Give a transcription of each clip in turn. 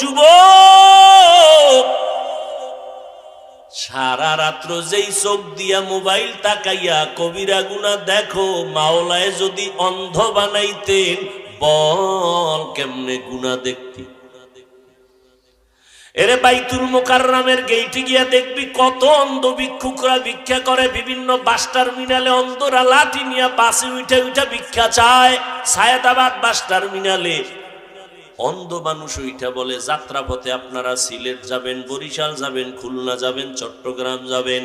যুব সারা রাত্র যেই চোখ দিয়া মোবাইল তাকাইয়া কবিরা গুনা দেখো, মাওলায় যদি অন্ধ বানাইতেন, বল কেমনে গুনা দেখতি। এরে বাইতুল মোকাররামের গেইটে গিয়া দেখবি কত অন্ধ ভিক্ষুকরা ভিক্ষা করে, বিভিন্ন বাস টার্মিনালে অন্ধরা লাঠি নিয়ে বাসে উঠে উঠে ভিক্ষা চায়, সায়দাবাদ বাস টার্মিনালে অন্ধ মানুষ ওইটা বলে যাত্রা পথে আপনারা সিলেট যাবেন, বরিশাল যাবেন, খুলনা যাবেন, চট্টগ্রাম যাবেন,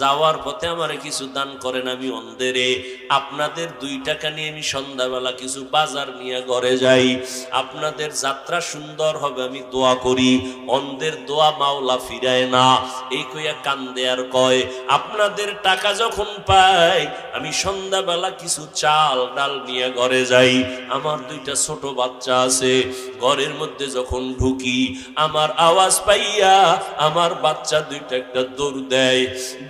যাওয়ার পথে আমারে কিছু দান করেন আমি অন্ধেরে। আপনাদের দুই টাকা নিয়ে আমি সন্ধ্যাবেলা কিছু বাজার নিয়ে ঘরে যাই। আপনাদের যাত্রা সুন্দর হবে, আমি দোয়া করি। অন্ধের দোয়া মাওলা ফিরায় না। এই কইয়া কান্দে আর কয়, আপনাদের টাকা যখন পাই, আমি সন্ধ্যাবেলা কিছু চাল ডাল নিয়ে ঘরে যাই। আমার দুইটা ছোট বাচ্চা আছে ঘরের মধ্যে যখন ঢুকি, আমার আওয়াজ পাইয়া আমার বাচ্চা দুইটা একটা দৌড় দেয়।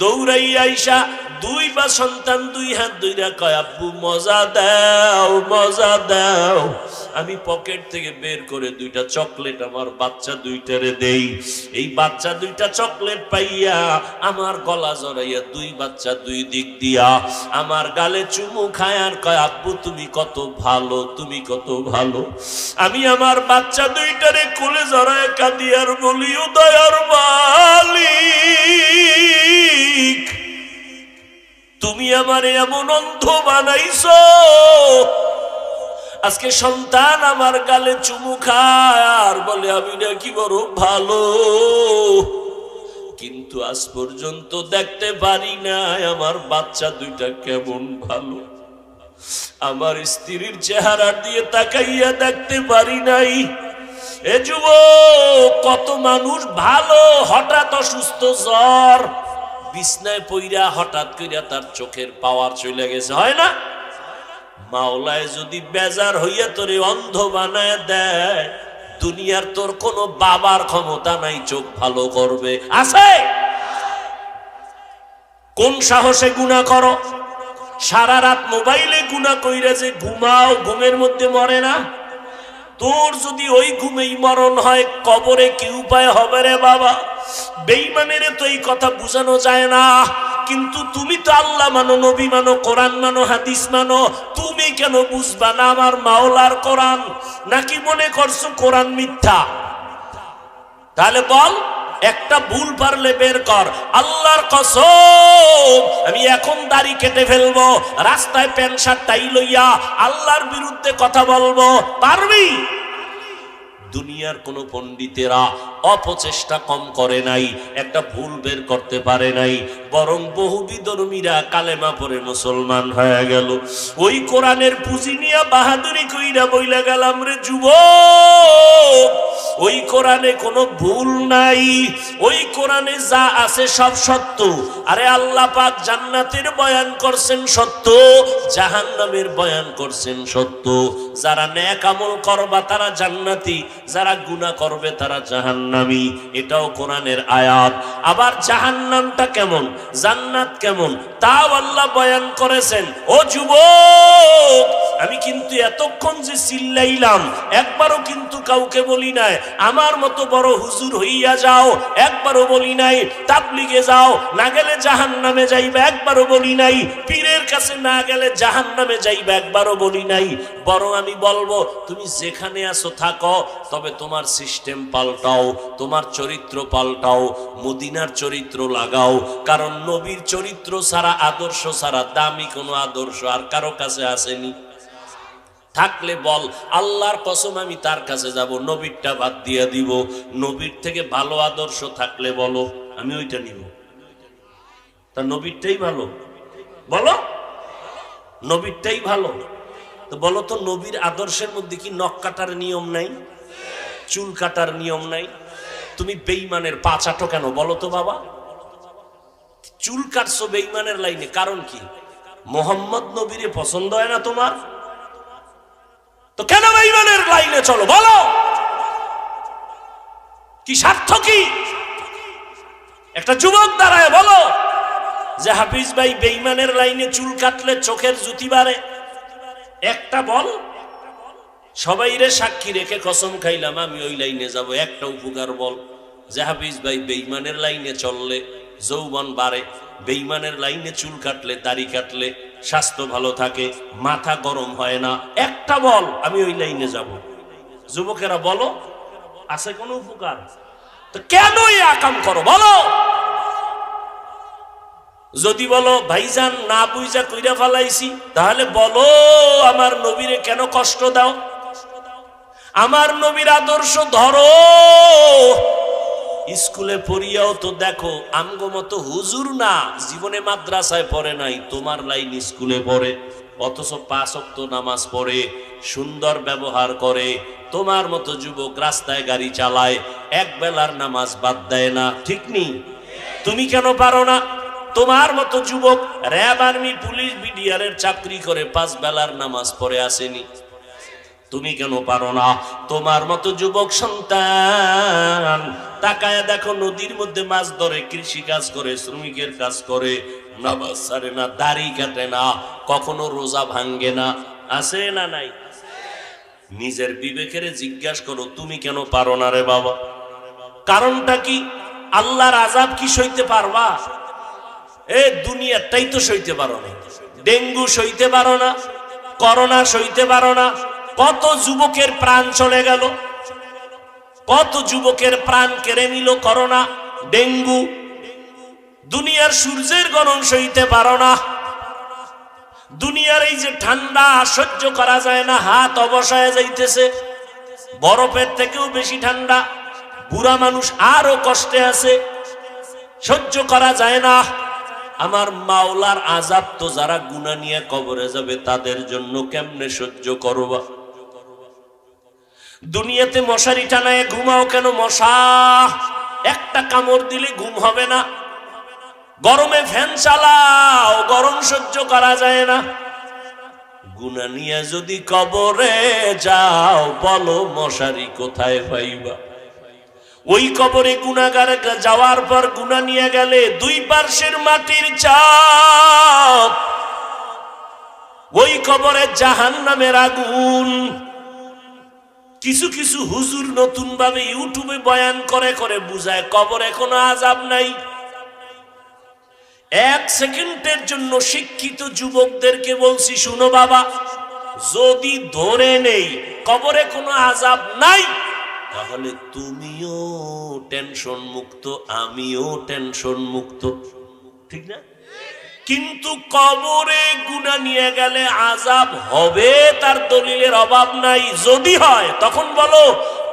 দৌড়াইয়া আইসা দুই বা সন্তান দুই হাত দুইরা কয়, আব্বু, মজা দাও মজা দাও। আমি পকেট থেকে বের করে দুইটা চকলেট আমার বাচ্চা দুইটারে দেই। এই বাচ্চা দুইটা চকলেট পাইয়া আমার গলা জড়াইয়া দুই বাচ্চা দুই দিক দিয়া আমার গালে চুমু খায় আর কয়, আব্বু, তুমি কত ভালো, তুমি কত ভালো। আমি আমার বাচ্চা দুইটারে কোলে জড়ায় কাঁদি আর বলি, উদয়ার মালিক, তুমি আমারে এমন অন্ধ বানাইছো। আজকে সন্তান আমার গালে চুমু খায় আর বলে, আমি নাকি বড় ভালো। কিন্তু আজ পর্যন্ত দেখতে পারি না আমার বাচ্চা দুইটা কেমন ভালো। আমার স্ত্রীর চেহারা দিয়ে তাকাইয়া দেখতে পারি নাই। এ যুব কত মানুষ ভালো, হঠাৎ অসুস্থ জ্বর। বিছনায় পইরা হঠাৎ কইরা তার চোখের পাওয়ার চলে গেছে, হয় না? মাওলায় যদি বেজার হইয়া তোরে অন্ধ বানায় দেয়, দুনিয়ার তোর কোনো বাবার ক্ষমতা নাই, চোখ ভালো করবে। আছে? কোন সাহসে গুণা করো? সারা রাত মোবাইলে গুণা কইরা যে ঘুমাও, ঘুমের মধ্যে মরে না? তোর যদি ওই ঘুমেই মরণ হয়, কবরে কি উপায় হবে রে বাবা? বেইমানের তো এই কথা বোঝানো যায় না। কিন্তু তুমি তো আল্লাহ মানো, নবী মানো, কোরআন মানো, হাদিস মানো, তুমি কেন বুঝবা না আমার মাওলার কোরআন? নাকি মনে করছ কোরআন মিথ্যা? তাহলে বল একটা ভুল পারলে বের কর। আল্লাহর কসম, আমি এখন দাড়ি কেটে ফেলব, রাস্তায় প্যান্ট শার্ট টাই লইয়া আল্লাহর বিরুদ্ধে কথা বলব। পারবি? দুনিয়ার কোন পণ্ডিতেরা অপচেষ্টা কম করে নাই, একটা ভুল বের করতে পারে নাই, বরং বহু বিধর্মীরা কালেমা পরে মুসলমান হয়ে গেল। ওই কোরআনের পুঁজি নিয়ে বাহাদুরি কইরা বইলা গেলাম রে যুব ওই কোরআনে কোনো ভুল নাই। ওই কোরআনে যা আছে সব সত্য। আরে আল্লাহ পাক জান্নাতের বয়ান করছেন সত্য, জাহান্নামের বয়ান করছেন সত্য। যারা ন্যাক আমল করবা তারা জান্নাতি, যারা গুনাহ করবে তারা জাহান্নামি। এটাও কোরআনের আয়াত। আবার জাহান্নামটা কেমন, জান্নাত কেমন, তাও আল্লাহ বয়ান করেছেন, ও যুবক, আমি কিন্তু এতক্ষণ যে চিল্লাইলাম, একবারও কিন্তু কাউকে বলি নাই, আমার মতো বড় হুজুর হইয়া যাও, একবারও বলি নাই, তাবলিগে যাও, না গেলে জাহান নামে যাইবে, একবারও বলি নাই, পীরের কাছে না গেলে জাহান নামে যাইবে, একবারও বলি নাই। বরং আমি বলব, তুমি যেখানে আছো থাকো, তবে তোমার সিস্টেম পাল্টাও, তোমার চরিত্র পাল্টাও, মদিনার চরিত্র লাগাও, কারণ নবীর চরিত্র ছাড়া, আদর্শ ছাড়া দামি কোনো আদর্শ আর কারও কাছে আসেনি। থাকলে বল, আল্লাহর কসম আমি তার কাছে যাব, নবীরটা বাদ দিয়ে দিব। নবীর থেকে ভালো আদর্শ থাকলে বলো, আমি ওইটা নিব। তা নবীরটাই ভালো। বলো? নবীরটাই ভালো। তো বলো তো, নবীর আদর্শের মধ্যে কি নখ কাটার নিয়ম নাই? চুল কাটার নিয়ম নাই? তুমি বেইমানের পা চাটো কেন, বলো তো বাবা। চুল কাটছো বেইমানের লাইনে, কারণ কি? মোহাম্মদ নবীরে পছন্দ হয় না তোমার? তো কেন বেইমানের লাইনে চলো বলো? কি স্বার্থ কি? একটা যুবক দাঁড়ায় বলো যে, হাফিজ ভাই বেইমানের লাইনে চুল কাটলে চোখের জুতি বাড়ে। একটা বল, সবাই রে সাক্ষী রেখে কসম খাইলাম, আমি ওই লাইনে যাব, একটা উপকার বল। যে, হাফিজ ভাই বেইমানের লাইনে চললে যৌবন বাড়ে বেইমানের লাইনে চুল কাটলে, দাড়ি কাটলে স্বাস্থ্য ভালো থাকে, মাথা গরম হয় না। একটা বল, আমি ওই লাইনে যাব। যুবকেরা বলো, আছে কোনো উপকার? কেন এই আকাম করো? বলো। যদি বলো, ভাইজান, না বুঝা কইরা ফালাইছি, তাহলে বলো, আমার নবীরে কেন কষ্ট দাও? আমার নবীর আদর্শ ধরো। স্কুলে পড়িয়াও তো দেখো, আমগো মতো হুজুর না, জীবনে মাদ্রাসায় পড়ে নাই, তোমার লাইন স্কুলে পড়ে, অথচ পাঁচ অক্ত নামাজ পড়ে, সুন্দর ব্যবহার করে, তোমার মতো যুবক রাস্তায় গাড়ি চালায়, এক বেলার নামাজ বাদ দেয় না, ঠিক নেই তুমি কেন পারো না? তোমার মতো যুবক র্যাব আর্মি, পুলিশ, বিডিআরের চাকরি করে পাঁচ বেলার নামাজ পড়ে আসেনি। তুমি কেন পারো না? তোমার মতো যুবক সন্তান তাকায় দেখো নদীর মধ্যে মাছ ধরে, কৃষি কাজ করে, শ্রমিকের কাজ করে, নামাজ সারে না, দাড়ি কাটে না, কখনো রোজা ভাঙ্গে না। আছে না নাই? নিজের বিবেকের জিজ্ঞাসা করো, তুমি কেন পারো না রে বাবা? কারণটা কি? আল্লাহর আজাব কি সইতে পারবা? এ, দুনিয়াটাই তো সইতে পারো না। ডেঙ্গু সইতে পারো না, করোনা সইতে পারো না। কত যুবকের প্রাণ চলে গেল। কত যুবকের প্রাণ কেড়ে নিল করোনা, ডেঙ্গু? দুনিয়ার সূর্যের গরম সইতে পারো না। দুনিয়ার এই যে ঠান্ডা, সহ্য করা যায় না, হাত অবসায় যাইতেছে। বরফের থেকেও বেশি ঠান্ডা। বুড়া মানুষ আরও কষ্টে আছে। সহ্য করা যায় না। আমার মাওলার আজাব তো যারা গুণা নিয়ে কবরে যাবে, তাদের জন্য কেমনে সহ্য করবা? দুনিয়াতে মশারি টানায় ঘুমাও কেন মশা? একটা কামড় দিলে ঘুম হবে না। গরমে ফ্যান চালাও, গরম সহ্য করা যায় না। গুনা নিয়ে যদি কবরে যাও, বলো মশারি কোথায় পাইবা? ওই কবরে গুনাগার যাওয়ার পর গুনা নিয়ে গেলে দুই পার্শ্বের মাটির চাপ। ওই কবরে জাহান নামের আগুন কিছু কিছু হুজুর নতুন ভাবে ইউটিউবে বয়ান করে করে বুঝায়, কবরে কোনো আজাব নাই। এক সেকেন্ডের জন্য শিক্ষিত যুবকদেরকে বলছি, শুনো বাবা, যদি ধরে নেই, কবরে কোনো আজাব নাই, তাহলে তুমিও টেনশন মুক্ত আমিও টেনশন মুক্ত ঠিক না? কিন্তু কবরে গুণা নিয়ে গেলে আজাব হবে, তার দলিলের অভাব নাই। যদি হয়, তখন বলো,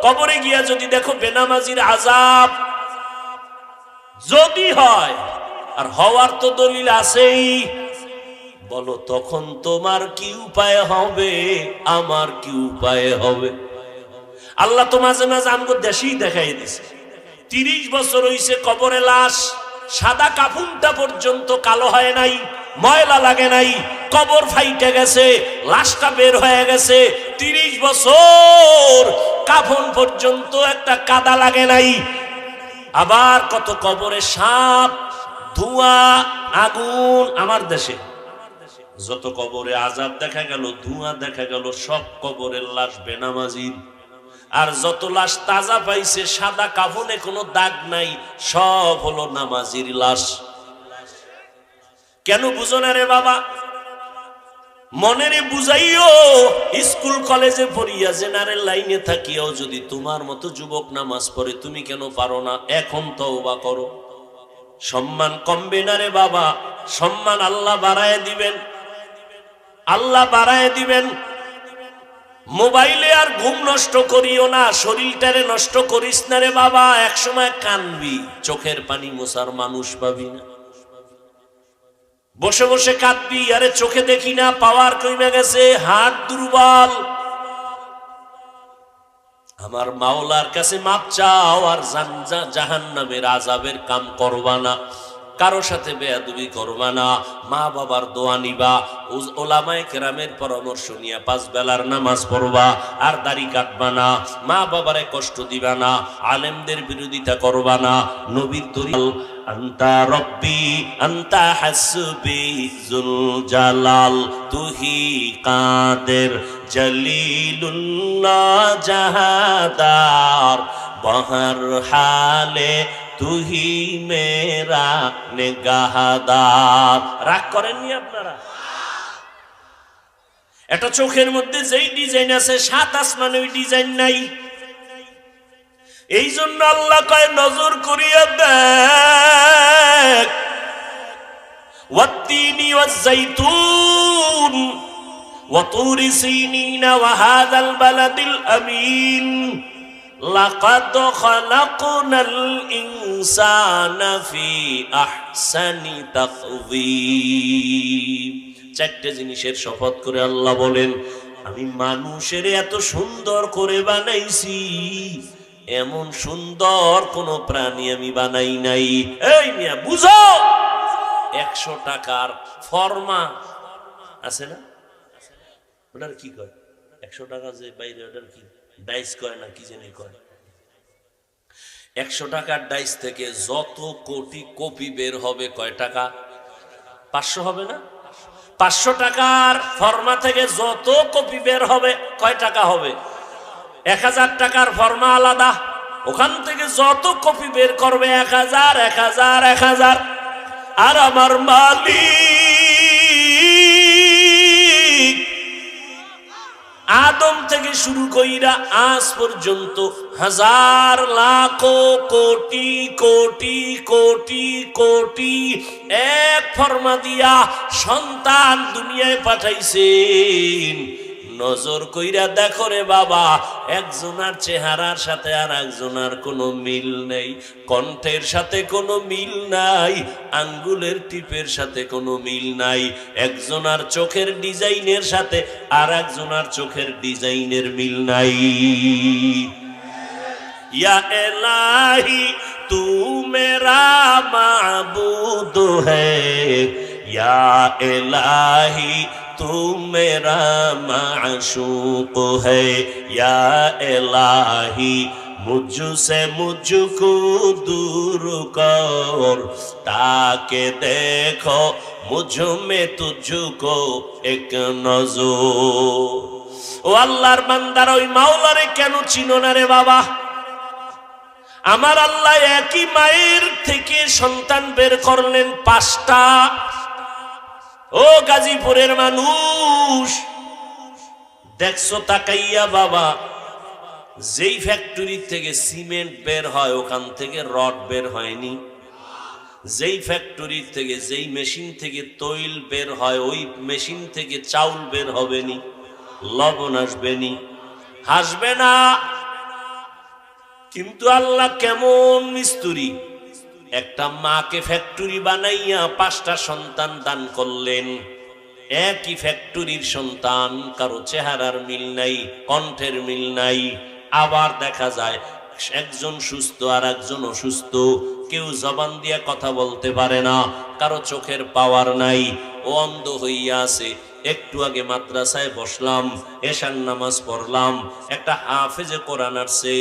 কবরে গিয়া যদি দেখো বেনামাজির আজাব যদি হয়, আর হওয়ার তো দলিল আছেই। বলো, তখন তোমার কি উপায় হবে? আমার কি উপায় হবে? আল্লাহ তো মাঝে মাঝে আমগো দেশেই দেখাই দিছে। তিরিশ বছর হইছে কবরে লাশ। সাদা কাফুনটা পর্যন্ত কালো হয় নাই, ময়লা লাগে নাই, কবর ফাইটে গেছে, লাশটা বের হয়ে গেছে, তিরিশ বছর কাফন পর্যন্ত একটা কাদা লাগে নাই। আবার কত কবরে সাপ, ধোঁয়া, আগুন আমার দেশে। যত কবরে আজাব দেখা গেল, ধোঁয়া দেখা গেল, সব কবরের লাশ বেনামাজির। আর যত লাশ তাজা পাইছে, সাদা কাফনে কোনো দাগ নাই, সব হলো নামাজির লাশ। কেন বুঝো না রে বাবা? মনেরে বুঝাইও, স্কুল, কলেজে পড়িয়া জেনারেল লাইনে থাকিয়াও যদি তোমার মতো যুবক নামাজ পড়ে, তুমি কেন পারো না? এখন তওবা করো। সম্মান কমবে না রে বাবা। সম্মান আল্লাহ বাড়ায় দিবেন। আল্লাহ বাড়ায় দিবেন। মোবাইলে আর ঘুম নষ্ট করিও না, শরীরটারে নষ্ট করিস না রে বাবা। একসময় কানবি, চোখের পানি মোসার মানুষ পাবি না। বসে বসে কাঁদবি, আরে চোখে দেখি না, পাওয়ার কমে গেছে, হাত দুর্বল। আমার মাওলার কাছে মাপ চাও, আর জাহান নামের আজাবের কাম করবা না। কারও সাথে বেয়াদুবি করবা না, মা বাবার দোয়া নিবা ওলামায়ে কেরামের পরামর্শ নিয়ে পাঁচ বেলার নামাজ পড়বা, আর দাড়ি কাটবা না, মা বাবারে কষ্ট দিবা না, আলেমদের বিরোধিতা করবা না, নবীর তরিল আন্তা রব্বি, আন্তা হাসবি জুল জালাল তুহি কাদের জলিলুল্লাহ জাহাদার বহর হালে তুহি মেরা নেগাহাদার রাগ করেননি আপনারা? এটা চোখের মধ্যে যেই ডিজাইন আছে, সাত আসমানে ওই ডিজাইন নাই। এই জন্য আল্লাহ কয়, নজর করিয়া দেখ। ওয়াত্তিনি ওয়াজ্জাইতুন ওয়াতুরি সিনিনা ওয়াহাদাল বালাদিল আমিন। لقد خلقنا الإنسان في أحسن تقويم চারটে জিনিসের শপথ করে আল্লাহ বলেন আমি মানুষের এত সুন্দর করে বানাইছি এমন সুন্দর কোন প্রাণী আমি বানাই নাই এই মিয়া বুঝো একশো টাকার ফর্মা আছে না ওটার কি কয় একশো টাকা যে বাইরে ওটার কি ডাইস কয় না, কি জানি কয় একশো টাকার ডাইস থেকে যত কোটি কপি বের হবে, কয় টাকা? পাঁচশো হবে না? পাঁচশো টাকার ফর্মা থেকে যত কপি বের হবে, কয় টাকা হবে? এক হাজার টাকার ফর্মা আলাদা। ওখান থেকে যত কপি বের করবে, এক হাজার এক হাজার এক হাজার। আর আমার মালিক আদম থেকে শুরু কইরা আজ পর্যন্ত হাজার লাখ কোটি কোটি কোটি কোটি এক ফর্মা দিয়া সন্তান দুনিয়ায় পাঠাইছেন। নজর কইরা দেখো রে বাবা, একজনার চেহারার সাথে আর একজনার কোনো মিল নেই। কণ্ঠের সাথে কোনো মিল নাই, আঙ্গুলের টিপের সাথে কোনো মিল নাই। একজনার চোখের ডিজাইনের সাথে আর একজনার চোখের ডিজাইনের মিল নাই। ইয়া এলাহি, তু মেরা মাবুদ হ্যাঁ ইয়া এলাহি तू मेरा माशूक है या इलाही मुझसे मुझको दूर कर ताके देखो मुझ में तुझको एक नजर ও আল্লাহর বান্দার ওই মাওলারে কেন চিনো না রে বাবা আমার আল্লাহ একই মায়ের থেকে সন্তান বের করলেন পাঁচটা ও গাজীপুরের মানুষ, দেখছ তাকাইয়া বাবা, যেই ফ্যাক্টরি থেকে সিমেন্ট বের হয়, ওখান থেকে রড বের হয়নি। যেই ফ্যাক্টরি থেকে, যেই মেশিন থেকে তৈল বের হয়, ওই মেশিন থেকে চাউল বের হবে নি লবণ আসবে নি হাসবে না। কিন্তু আল্লাহ কেমন মিস্তুরি। একটা মাকে ফ্যাক্টরি বানাইয়া পাঁচটা সন্তান দান করলেন। একই ফ্যাক্টরির সন্তান, কারও চেহারার মিল নাই, কণ্ঠের মিল নাই। আবার দেখা যায়, একজন সুস্থ আর একজন অসুস্থ। কেউ জবান দিয়া কথা বলতে পারে না, কারও চোখের পাওয়ার নাই। ও অন্ধ হইয়া আছে, একটু আগে মাদ্রাসায় বসলাম, এশার নামাজ পড়লাম, একটা হাফেজে কোরআন আসছে,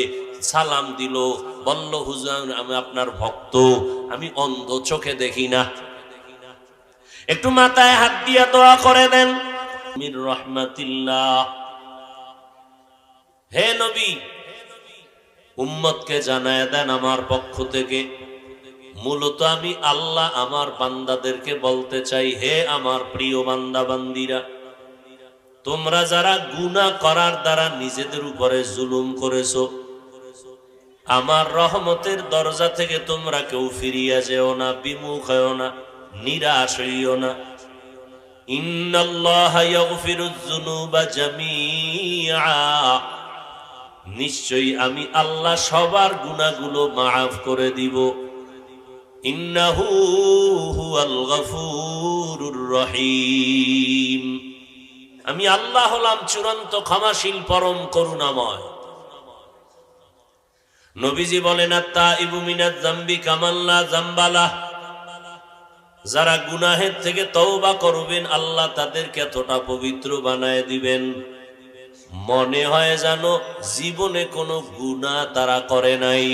সালাম দিল বলল, হুজুর, আমি আপনার ভক্ত, আমি অন্ধ চোখে দেখি না। একটু মাথায় হাত দিয়া দোয়া করে দেন। মির রহমাতিল্লাহ। হে নবী, উম্মতকে জানায় দেন আমার পক্ষ থেকে, মূলত আমি আল্লাহ আমার বান্দাদেরকে বলতে চাই, হে আমার প্রিয় বান্দা বান্দিরা তোমরা যারা গুনাহ করার দ্বারা নিজেদের উপরে জুলুম করেছ আমার রহমতের দরজা থেকে তোমরা কেউ ফিরিয়া যেও না, বিমুখ হও না, নিরাশ হইও না। নিশ্চয়ই আমি আল্লাহ সবার গুনাহগুলো মাফ করে দিব। রহিম। আমি আল্লাহ হলাম চূড়ান্ত ক্ষমাশীল, পরম করুণাময়। নবীজি বলেন আত্মা ইবু মিনাত জাম্বি কামাল্লা জাম্বালা। যারা গুনাহের থেকে তওবা করবেন, আল্লাহ তাদেরকে এতটা পবিত্র বানায় দিবেন। মনে হয় যেন জীবনে কোনো গুনাহ তারা করে নাই।